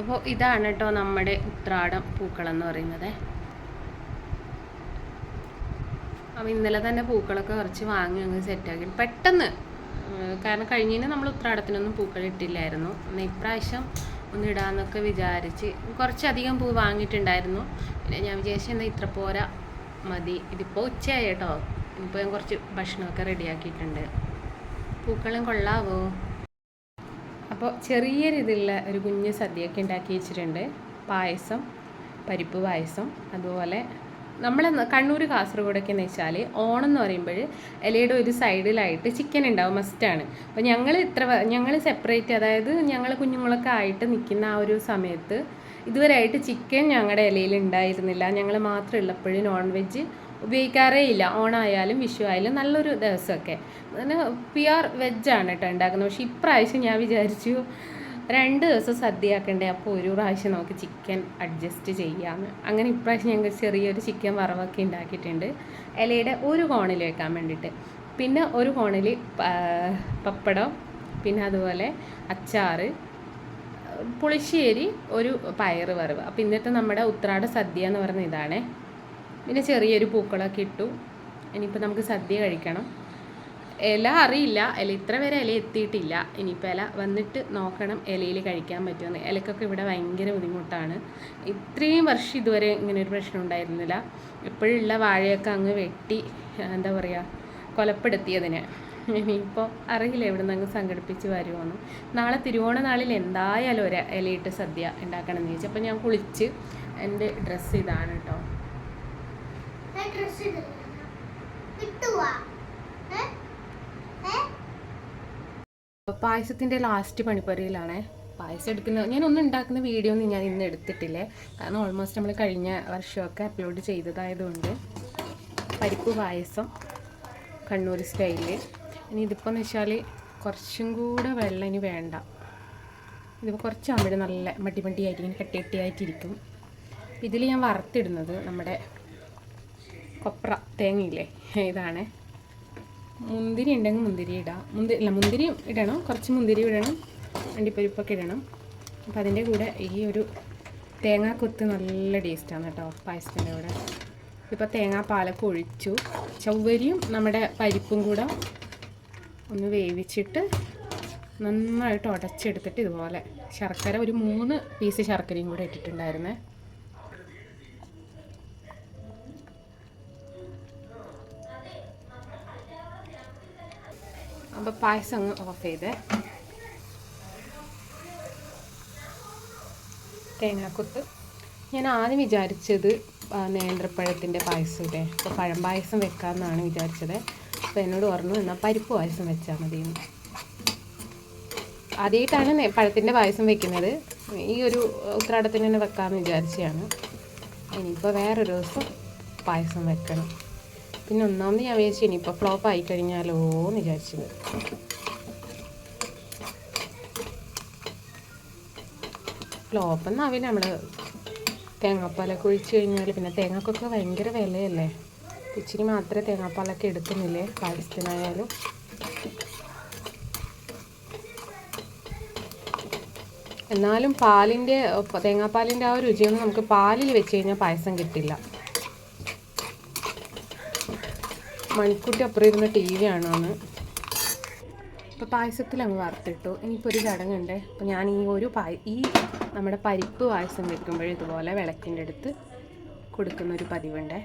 അപ്പോൾ ഇതാണ് കേട്ടോ നമ്മുടെ ഉത്രാടം പൂക്കളെന്ന് പറയുന്നത്. അപ്പോൾ ഇന്നലെ തന്നെ പൂക്കളൊക്കെ കുറച്ച് വാങ്ങി അങ്ങ് സെറ്റാക്കി പെട്ടെന്ന് കാരണം കഴിഞ്ഞതിന് നമ്മൾ ഉത്രാടത്തിനൊന്നും പൂക്കൾ ഇട്ടില്ലായിരുന്നു. എന്നാൽ ഇപ്രാവശ്യം ഒന്ന് ഇടാന്നൊക്കെ വിചാരിച്ച് കുറച്ചധികം പൂ വാങ്ങിയിട്ടുണ്ടായിരുന്നു. പിന്നെ ഞാൻ വിചാരിച്ചു എന്നാൽ ഇത്ര പോരാ മതി. ഇതിപ്പോൾ ഉച്ചയായി കേട്ടോ ഇപ്പോൾ ഞാൻ കുറച്ച് ഭക്ഷണമൊക്കെ റെഡിയാക്കിയിട്ടുണ്ട് പൂക്കളും കൊള്ളാവോ? അപ്പോൾ ചെറിയ രീതിയിലുള്ള ഒരു കുഞ്ഞ് സദ്യയൊക്കെ ഉണ്ടാക്കി വെച്ചിട്ടുണ്ട്. പായസം പരിപ്പ് പായസം അതുപോലെ നമ്മളെ കണ്ണൂർ കാസർഗോഡൊക്കെ എന്ന് വെച്ചാൽ ഓണം എന്ന് പറയുമ്പോൾ ഇലയുടെ ഒരു സൈഡിലായിട്ട് ചിക്കൻ ഉണ്ടാവും മസ്റ്റാണ് അപ്പോൾ ഞങ്ങൾ ഇത്ര ഞങ്ങൾ സെപ്പറേറ്റ് അതായത് ഞങ്ങൾ കുഞ്ഞുങ്ങളൊക്കെ ആയിട്ട് നിൽക്കുന്ന ആ ഒരു സമയത്ത് ഇതുവരെയായിട്ട് ചിക്കൻ ഞങ്ങളുടെ ഇലയിൽ ഉണ്ടായിരുന്നില്ല. ഞങ്ങൾ മാത്രം ഉള്ളപ്പോഴും നോൺ വെജ് ഉപയോഗിക്കാറേ ഇല്ല ഓണായാലും വിഷു ആയാലും നല്ലൊരു ദിവസമൊക്കെ. അങ്ങനെ പ്യുവർ വെജാണ് കേട്ടോ ഉണ്ടാക്കുന്നത് പക്ഷേ ഇപ്രാവശ്യം ഞാൻ വിചാരിച്ചു രണ്ട് ദിവസം സദ്യ ആക്കണ്ടേ അപ്പോൾ ഒരു പ്രാവശ്യം നമുക്ക് ചിക്കൻ അഡ്ജസ്റ്റ് ചെയ്യാമെന്ന് അങ്ങനെ ഇപ്രാവശ്യം ഞങ്ങൾ ചെറിയൊരു ചിക്കൻ വറവൊക്കെ ഉണ്ടാക്കിയിട്ടുണ്ട് ഇലയുടെ ഒരു കോണിൽ വെക്കാൻ വേണ്ടിയിട്ട്. പിന്നെ ഒരു കോണിൽ പപ്പടം പിന്നെ അതുപോലെ അച്ചാറ് പുളിശ്ശേരി ഒരു പയറ് വറവ്. അപ്പോൾ ഇന്നത്തെ നമ്മുടെ ഉത്രാട സദ്യ എന്ന് പറയുന്ന ഇതാണേ. പിന്നെ ചെറിയൊരു പൂക്കളൊക്കെ ഇട്ടു. ഇനിയിപ്പോൾ നമുക്ക് സദ്യ കഴിക്കണം. ഇല അറിയില്ല. ഇല ഇത്ര വരെ ഇല എത്തിയിട്ടില്ല. ഇനിയിപ്പോൾ ഇല വന്നിട്ട് നോക്കണം ഇലയിൽ കഴിക്കാൻ പറ്റുമെന്ന്. ഇലക്കൊക്കെ ഇവിടെ ഭയങ്കര ബുദ്ധിമുട്ടാണ്. ഇത്രയും വർഷം ഇതുവരെ ഇങ്ങനെ ഒരു പ്രശ്നം ഉണ്ടായിരുന്നില്ല. ഇപ്പോഴുള്ള വാഴയൊക്കെ അങ്ങ് വെട്ടി എന്താ പറയുക കൊലപ്പെടുത്തിയതിന്. ഇനിയിപ്പോൾ അറിയില്ല ഇവിടെ നിന്ന് അങ്ങ് സംഘടിപ്പിച്ച് വരുമോന്ന് നാളെ തിരുവോണ നാളിൽ എന്തായാലും ഒരു ഇലയിട്ട് സദ്യ ഉണ്ടാക്കണം എന്ന് ചോദിച്ചു അപ്പോൾ ഞാൻ കുളിച്ച് എന്റെ ഡ്രസ്സ് ഇതാണ് കേട്ടോ. ഡ്രസ് പായസത്തിന്റെ ലാസ്റ്റ് പണിപ്പറിയിലാണേ പായസം എടുക്കുന്ന ഒന്നും ഉണ്ടാക്കുന്ന വീഡിയോ ഒന്നും ഞാൻ ഇന്ന് എടുത്തിട്ടില്ലേ. കാരണം ഓൾമോസ്റ്റ് നമ്മൾ കഴിഞ്ഞ വർഷമൊക്കെ അപ്ലോഡ് ചെയ്തതായതുകൊണ്ട് പരിപ്പ് പായസം കണ്ണൂർ സ്റ്റൈലിൽ ഇനി ഇതിപ്പോൾ എന്ന് വെച്ചാൽ കുറച്ചും കൂടെ വെള്ളം ഇനി വേണ്ട. ഇതിപ്പോൾ കുറച്ചാകുമ്പോഴും നല്ല മട്ടി മട്ടിയായിട്ട് ഇങ്ങനെ കട്ടി കട്ടിയായിട്ടിരിക്കും ഇതിൽ ഞാൻ വറുത്തിടുന്നത് നമ്മുടെ കൊപ്ര തേങ്ങയില്ലേ? ഇതാണ്. മുന്തിരി ഉണ്ടെങ്കിൽ മുന്തിരി ഇടാം. മുന്തിരി അല്ല മുന്തിരി ഇടണം. കുറച്ച് മുന്തിരി ഇടണം. അണ്ടിപ്പരിപ്പൊക്കെ ഇടണം. അപ്പം അതിന്റെ കൂടെ ഈ ഒരു തേങ്ങാക്കൊത്ത് നല്ല ടേസ്റ്റാണ് കേട്ടോ പായസത്തിന്റെ കൂടെ. ഇപ്പോൾ തേങ്ങാപ്പാലൊക്കെ ഒഴിച്ചു. ചവ്വരിയും നമ്മുടെ പരിപ്പും കൂടെ ഒന്ന് വേവിച്ചിട്ട് നന്നായിട്ട് ഉടച്ചെടുത്തിട്ട് ഇതുപോലെ ശർക്കര ഒരു മൂന്ന് പീസ് ശർക്കരയും കൂടെ ഇട്ടിട്ടുണ്ടായിരുന്നേ. അപ്പോൾ പായസം അങ്ങ് ഓഫ് ചെയ്തേ. തേങ്ങാക്കൊത്ത്. ഞാൻ ആദ്യം വിചാരിച്ചത് നേന്ത്രപ്പഴത്തിന്റെ പായസം ഇല്ലേ? അപ്പോൾ പഴം പായസം വെക്കാമെന്നാണ് വിചാരിച്ചത്. അപ്പോൾ എന്നോട് പറഞ്ഞു എന്നാൽ പരിപ്പ് പായസം വെച്ചാൽ മതിയെന്ന്. ആദ്യമായിട്ടാണ് പഴത്തിന്റെ പായസം വെക്കുന്നത്. ഈ ഒരു ഉത്രാടത്തിന് തന്നെ വെക്കാമെന്ന് വിചാരിച്ചതാണ്. ഇനിയിപ്പോൾ വേറൊരു ദിവസം പായസം വെക്കണം. പിന്നെ ഒന്നാമത് ഞാൻ വിചാരിച്ചു ഇനിയിപ്പോൾ ഫ്ലോപ്പ് ആയി കഴിഞ്ഞാലോ എന്ന് വിചാരിച്ചത് ഫ്ലോപ്പ് എന്നാവില്ല നമ്മൾ തേങ്ങാപ്പാലൊക്കെ ഒഴിച്ച് കഴിഞ്ഞാൽ പിന്നെ തേങ്ങക്കൊക്കെ ഭയങ്കര വിലയല്ലേ? ഇച്ചിരി മാത്രമേ തേങ്ങാപ്പാലൊക്കെ എടുക്കുന്നില്ലേ? പായസത്തിനായാലും എന്നാലും പാലിന്റെ തേങ്ങാപ്പാലിന്റെ ആ ഒരു രുചിയൊന്നും നമുക്ക് പാലിൽ വെച്ച് കഴിഞ്ഞാൽ പായസം കിട്ടില്ല. മണിക്കുട്ടി അപ്പുറം ഇരുന്ന ടി വി ആണോന്ന്. ഇപ്പോൾ പായസത്തിൽ അങ്ങ് വറുത്തിട്ടു. ഇനിയിപ്പോൾ ഒരു ചടങ്ങുണ്ട്. അപ്പോൾ ഞാൻ ഈ ഒരു പായ ഈ നമ്മുടെ പരിപ്പ് പായസം വെക്കുമ്പോൾ ഇതുപോലെ വിളക്കിന്റെ അടുത്ത് കൊടുക്കുന്ന ഒരു പതിവുണ്ട്.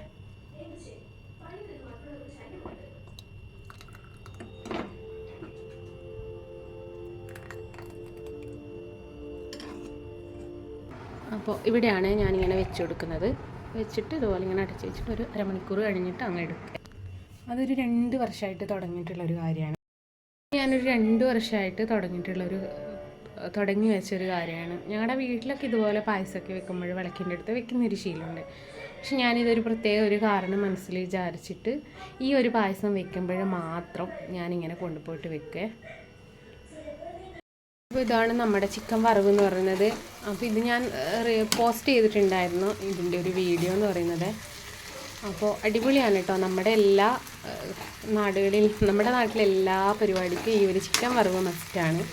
അപ്പോൾ ഇവിടെയാണ് ഞാനിങ്ങനെ വെച്ച് കൊടുക്കുന്നത്. വെച്ചിട്ട് ഇതുപോലെ ഇങ്ങനെ അടച്ച് വെച്ചിട്ട് ഒരു അരമണിക്കൂർ കഴിഞ്ഞിട്ട് അങ്ങ് എടുക്കുക. അതൊരു രണ്ട് വർഷമായിട്ട് തുടങ്ങിയിട്ടുള്ള ഒരു കാര്യമാണ്. ഞാനൊരു രണ്ട് വർഷമായിട്ട് തുടങ്ങിയിട്ടുള്ളൊരു തുടങ്ങി വെച്ചൊരു കാര്യമാണ്. ഞങ്ങളുടെ വീട്ടിലൊക്കെ ഇതുപോലെ പായസമൊക്കെ വെക്കുമ്പോൾ വിളക്കിന്റെ അടുത്ത് വെക്കുന്ന ഒരു ശീലമുണ്ട്. പക്ഷെ ഞാനിതൊരു പ്രത്യേക ഒരു കാരണം മനസ്സിൽ വിചാരിച്ചിട്ട് ഈ ഒരു പായസം വെക്കുമ്പോൾ മാത്രം ഞാനിങ്ങനെ കൊണ്ടുപോയിട്ട് വെക്കേ അപ്പോൾ ഇതാണ് നമ്മുടെ ചിക്കൻ വറവ് എന്ന് പറയുന്നത്. അപ്പോൾ ഇത് ഞാൻ പോസ്റ്റ് ചെയ്തിട്ടുണ്ടായിരുന്നു ഇതിന്റെ ഒരു വീഡിയോ എന്ന് പറയുന്നത്. അപ്പോൾ അടിപൊളിയാണ് കേട്ടോ നമ്മുടെ എല്ലാ നാടുകളിൽ നമ്മുടെ നാട്ടിലെ എല്ലാ പരിപാടിക്കും ഈ ഒരു ചിക്കൻ വറവ് മസ്റ്റാണ്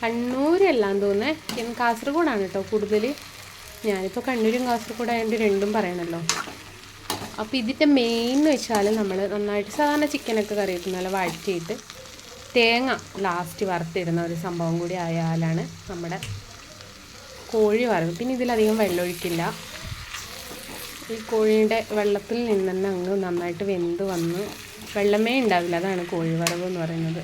കണ്ണൂരെല്ലാം തോന്നുന്നത് കാസർഗോഡാണ് കേട്ടോ കൂടുതൽ ഞാനിപ്പോൾ കണ്ണൂരും കാസർഗോഡ് ആയതുകൊണ്ട് രണ്ടും പറയണല്ലോ. അപ്പോൾ ഇതിന്റെ മെയിൻ എന്ന് വെച്ചാൽ നമ്മൾ നന്നായിട്ട് സാധാരണ ചിക്കനൊക്കെ കറി വെക്കുന്ന വഴറ്റിയിട്ട് തേങ്ങ ലാസ്റ്റ് വറുത്തിടുന്ന ഒരു സംഭവം കൂടി ആയാലാണ് നമ്മുടെ കോഴി വറവ്. പിന്നെ ഇതിലധികം വെള്ളമൊഴിക്കില്ല. ഈ കോഴിയുടെ വെള്ളത്തിൽ നിന്ന് തന്നെ അങ്ങ് നന്നായിട്ട് വെന്ത് വന്ന് വെള്ളമേ ഉണ്ടാവില്ല. അതാണ് കോഴിവറവ് എന്ന് പറയുന്നത്.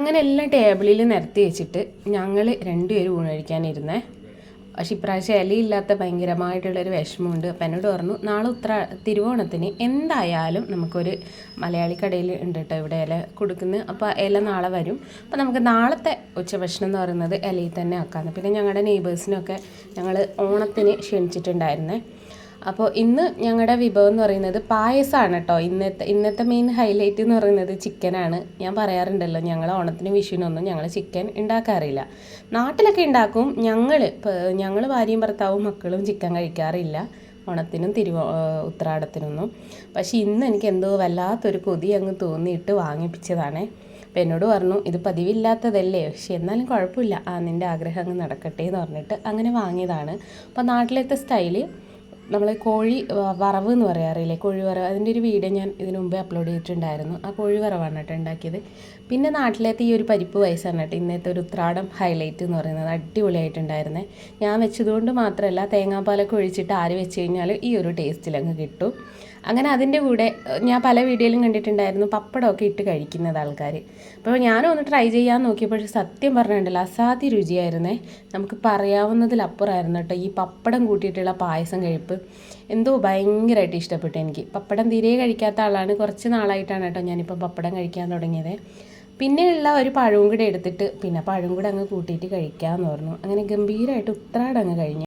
അങ്ങനെ എല്ലാം ടേബിളിൽ നിരത്തി വെച്ചിട്ട് ഞങ്ങൾ രണ്ടുപേരും ഊണ് കഴിക്കാനിരുന്നേ. പക്ഷെ ഇപ്രാവശ്യം ഇലയില്ലാത്ത ഭയങ്കരമായിട്ടുള്ളൊരു വിഷമമുണ്ട്. അപ്പം എന്നോട് പറഞ്ഞു നാളെ ഉത്ര തിരുവോണത്തിന് എന്തായാലും നമുക്കൊരു മലയാളി കടയിൽ ഉണ്ട് കേട്ടോ ഇവിടെ ഇല കൊടുക്കുന്ന. അപ്പോൾ ഇല നാളെ വരും. അപ്പോൾ നമുക്ക് നാളത്തെ ഉച്ചഭക്ഷണം എന്ന് പറയുന്നത് ഇലയിൽ തന്നെ ആക്കാമെന്ന് പിന്നെ ഞങ്ങളുടെ നെയ്ബേഴ്സിനൊക്കെ ഞങ്ങൾ ഓണത്തിന് ക്ഷണിച്ചിട്ടുണ്ടായിരുന്നേ. അപ്പോൾ ഇന്ന് ഞങ്ങളുടെ വിഭവം എന്ന് പറയുന്നത് പായസമാണ് കേട്ടോ ഇന്നത്തെ ഇന്നത്തെ മെയിൻ ഹൈലൈറ്റ് എന്ന് പറയുന്നത് ചിക്കനാണ് ഞാൻ പറയാറുണ്ടല്ലോ ഞങ്ങൾ ഓണത്തിന് വിഷുവിനൊന്നും ഞങ്ങൾ ചിക്കൻ ഉണ്ടാക്കാറില്ല നാട്ടിലൊക്കെ ഉണ്ടാക്കും ഞങ്ങൾ ഞങ്ങൾ ഭാര്യയും ഭർത്താവും മക്കളും ചിക്കൻ കഴിക്കാറില്ല. ഓണത്തിനും തിരുവോ ഉത്രാടത്തിനൊന്നും. പക്ഷേ ഇന്ന് എനിക്ക് എന്തോ വല്ലാത്തൊരു കൊതി അങ്ങ് തോന്നിയിട്ട് വാങ്ങിപ്പിച്ചതാണേ. അപ്പം എന്നോട് പറഞ്ഞു ഇത് പതിവില്ലാത്തതല്ലേ പക്ഷെ എന്നാലും കുഴപ്പമില്ല ആ നിന്റെ ആഗ്രഹം അങ്ങ് നടക്കട്ടെ എന്ന് പറഞ്ഞിട്ട് അങ്ങനെ വാങ്ങിയതാണ്. അപ്പോൾ നാട്ടിലത്തെ സ്റ്റൈൽ നമ്മൾ കോഴി വറവ് എന്ന് പറയാറില്ലേ കോഴി വറവ് അതിന്റെ ഒരു വീഡിയോ ഞാൻ ഇതിനു മുമ്പേ അപ്ലോഡ് ചെയ്തിട്ടുണ്ടായിരുന്നു. ആ കോഴി വറവാണ് കേട്ടോ ഉണ്ടാക്കിയത്. പിന്നെ നാട്ടിലത്തെ ഈ ഒരു പരിപ്പ് വയസ്സാണ് കേട്ടോ ഇന്നത്തെ ഒരു ഉത്രാടം ഹൈലൈറ്റ് എന്ന് പറയുന്നത്. അടിപൊളിയായിട്ടുണ്ടായിരുന്നേ. ഞാൻ വെച്ചതുകൊണ്ട് മാത്രമല്ല തേങ്ങാപ്പാലൊക്കെ ഒഴിച്ചിട്ട് ആര് വെച്ച് കഴിഞ്ഞാൽ ഈ ഒരു ടേസ്റ്റിലങ്ങ് കിട്ടും. അങ്ങനെ അതിന്റെ കൂടെ ഞാൻ പല വീഡിയോയിലും കണ്ടിട്ടുണ്ടായിരുന്നു പപ്പടമൊക്കെ ഇട്ട് കഴിക്കുന്നത് ആൾക്കാർ അപ്പോൾ ഞാനും ഒന്ന് ട്രൈ ചെയ്യാൻ നോക്കിയപ്പോൾ സത്യം പറഞ്ഞിട്ടുണ്ടല്ലോ അസാധ്യ രുചിയായിരുന്നേ. നമുക്ക് പറയാവുന്നതിലപ്പുറമായിരുന്നു കേട്ടോ ഈ പപ്പടം കൂട്ടിയിട്ടുള്ള പായസം കഴിപ്പ്. എന്തോ ഭയങ്കരമായിട്ട് ഇഷ്ടപ്പെട്ടു എനിക്ക്. പപ്പടം തീരെ കഴിക്കാത്ത ആളാണ്. കുറച്ച് നാളായിട്ടാണ് കേട്ടോ ഞാനിപ്പോൾ പപ്പടം കഴിക്കാൻ തുടങ്ങിയത്. പിന്നെയുള്ള ഒരു പഴവും കൂടെ എടുത്തിട്ട് പിന്നെ പഴവും കൂടെ അങ്ങ് കൂട്ടിയിട്ട് കഴിക്കാമെന്ന് പറഞ്ഞു. അങ്ങനെ ഗംഭീരമായിട്ട് ഉത്രാടങ്ങ് കഴിഞ്ഞു.